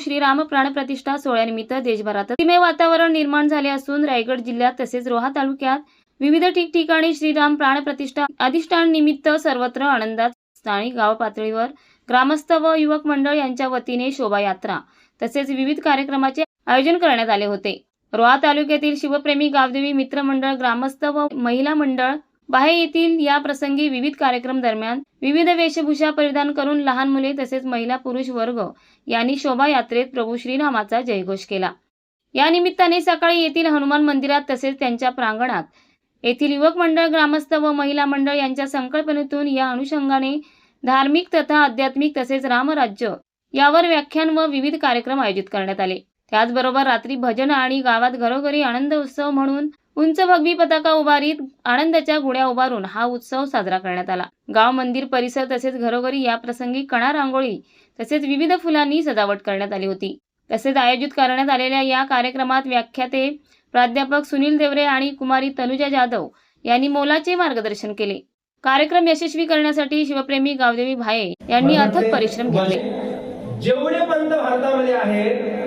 श्रीराम प्राणप्रतिष्ठा सोहळ्यानिमित्त देशभरात सीमे वातावरण निर्माण झाले असून रायगड जिल्ह्यात तसेच रोहा तालुक्यात विविध ठिकठिकाणी श्रीराम प्राणप्रतिष्ठा अधिष्ठान निमित्त सर्वत्र आनंदात स्थानिक गाव पातळीवर ग्रामस्थ व युवक मंडळ यांच्या वतीने शोभायात्रा तसेच विविध कार्यक्रमाचे आयोजन करण्यात आले होते. रोहा तालुक्यातील शिवप्रेमी गावदेवी मित्र मंडळ ग्रामस्थ व महिला मंडळ बाहे येथील या प्रसंगी विविध कार्यक्रम दरम्यान विविध वेशभूषा परिधान करून लहान मुले तसेच महिला पुरुष वर्ग यांनी शोभायात्रेत प्रभू श्रीरामाचा जयघोष केला. या निमित्ताने सकाळी येथील हनुमान मंदिरात तसेच त्यांच्या प्रांगणात येथील युवक मंडळ ग्रामस्थ व महिला मंडळ यांच्या संकल्पनेतून या अनुषंगाने धार्मिक तथा आध्यात्मिक तसेच रामराज्य यावर व्याख्यान व विविध कार्यक्रम आयोजित करण्यात आले. त्याचबरोबर रात्री भजन आणि गावात घरोघरी आनंद उत्सव म्हणून उंच भगवी पताका उभारीत आनंदाच्या गुड्या उभारून हा उत्सव साजरा करण्यात आला. गाव मंदिर परिसर तसेच घरोघरी या प्रसंगी कणा रांगोळी तसेच विविध फुलांनी सजावट करण्यात आली होती. तसेच आयोजित करण्यात आलेल्या या कार्यक्रमात व्याख्याते प्राध्यापक सुनील देवरे आणि कुमारी तनुजा जाधव यांनी मोलाचे मार्गदर्शन केले. कार्यक्रम यशस्वी करण्यासाठी शिवप्रेमी गावदेवी भाये यांनी अथक परिश्रम घेतले. जेवढे पंत भारतामध्ये आहेत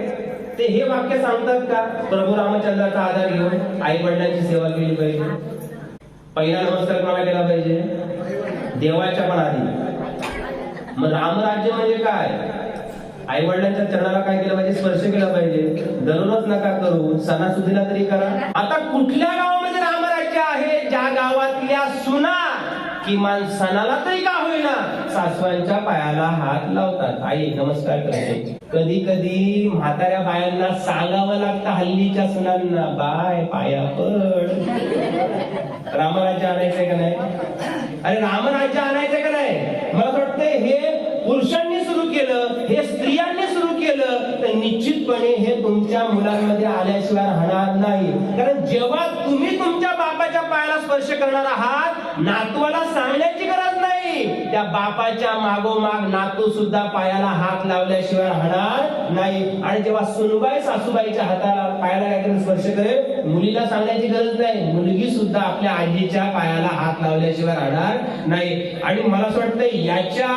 ते हे वाक्य सांगतात का? प्रभू रामचंद्राचा आधार घेऊन आई वडिलांची सेवा केली पाहिजे. पहिला नमस्कार कोणाला केला पाहिजे? देवाच्या पण आधी मग रामराज्य म्हणजे काय? आई वडिलांच्या चरणाला काय केलं पाहिजे? स्पर्श केला पाहिजे. दररोज नका करू सणासुदीला तरी करा. आता कुठल्या गावामध्ये रामराज्य आहे? ज्या गावातल्या सुना किमान सणाला तरी का होईना? सासवांच्या पायाला हात लावतात. आई नमस्कार करते. कधी कधी म्हाताऱ्या बायांना सांगावं लागतं हल्लीच्या सुनांना बाय पाया पड. रामराज्य आणायचंय का नाही? अरे रामराज्य आणायचंय का नाही? मला वाटतंय हे पुरुषांनी सुरू केलं हे स्त्रियांनी सुरू केलं तर निश्चितपणे हे तुमच्या मुलांमध्ये आल्याशिवाय राहणार नाही. कारण जेव्हा पायाला स्पर्श करणार आहात नातवाला सांगण्याची गरज नाही. त्या बापाच्या मागोमाग नातू सुद्धा पायाला हात लावल्याशिवाय राहणार नाही. आणि जेव्हा सुनबाई सासूबाईच्या हाताला पायाला काहीतरी स्पर्श करेल मुलीला सांगण्याची गरज नाही. मुलगी सुद्धा आपल्या आजीच्या पायाला हात लावल्याशिवाय राहणार नाही. आणि मला असं वाटतं याच्या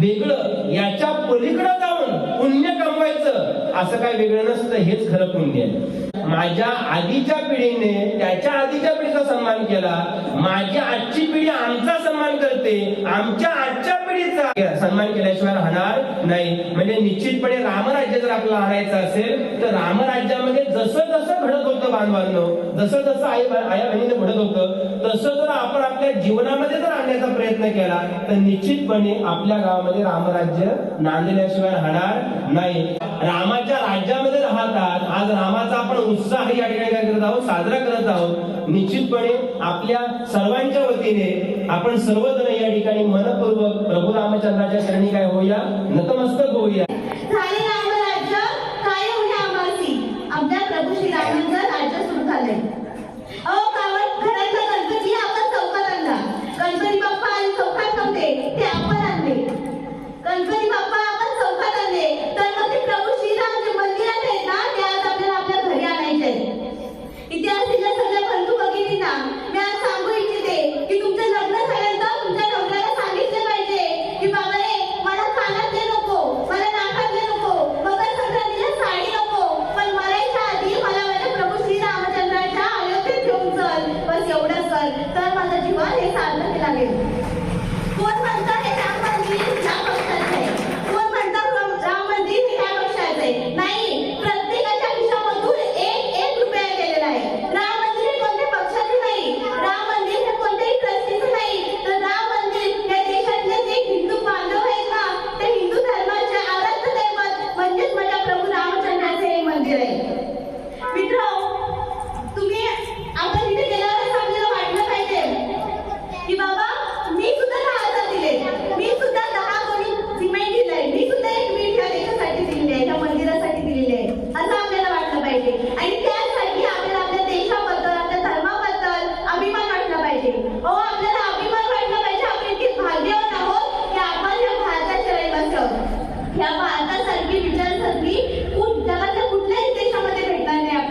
वेगळं याच्या पलीकडे जाऊन पुण्य कमवायचं असं काय वेगळं नसतं हेच खरं पुण्य आहे. माझ्या आधीच्या पिढीने त्याच्या आधीच्या पिढीचा सन्मान केला. माझी आजची पिढी आमचा सन्मान करते. आमच्या आजच्या पिढीचा सन्मान केल्याशिवाय राहणार नाही. म्हणजे निश्चितपणे रामराज्य जर आपल्याला आणायचं असेल तर रामराज्यामध्ये जसं जसं घडत होतं बांधवांनो जसं जसं आई आया बहिणीने घडत होतं तसं जर आपण आपल्या जीवनामध्ये जर आणण्याचा प्रयत्न केला तर निश्चितपणे आपल्या गावामध्ये रामराज्य नांदल्याशिवाय राहणार नाही. रामाच्या राज्यामध्ये राहतात. आज रामाचा आपण उत्साह या ठिकाणी काय करत आहोत? साजरा करत आहोत. निश्चितपणे आपल्या सर्वांच्या वतीने आपण सर्वजण या ठिकाणी मनपूर्वक प्रभू रामचंद्राच्या शरणी काय होऊया? नतमस्तक होऊया. झाले रामराज्य काय होणे आम्हासी आपल्या प्रभू राज्य सुरू झाले.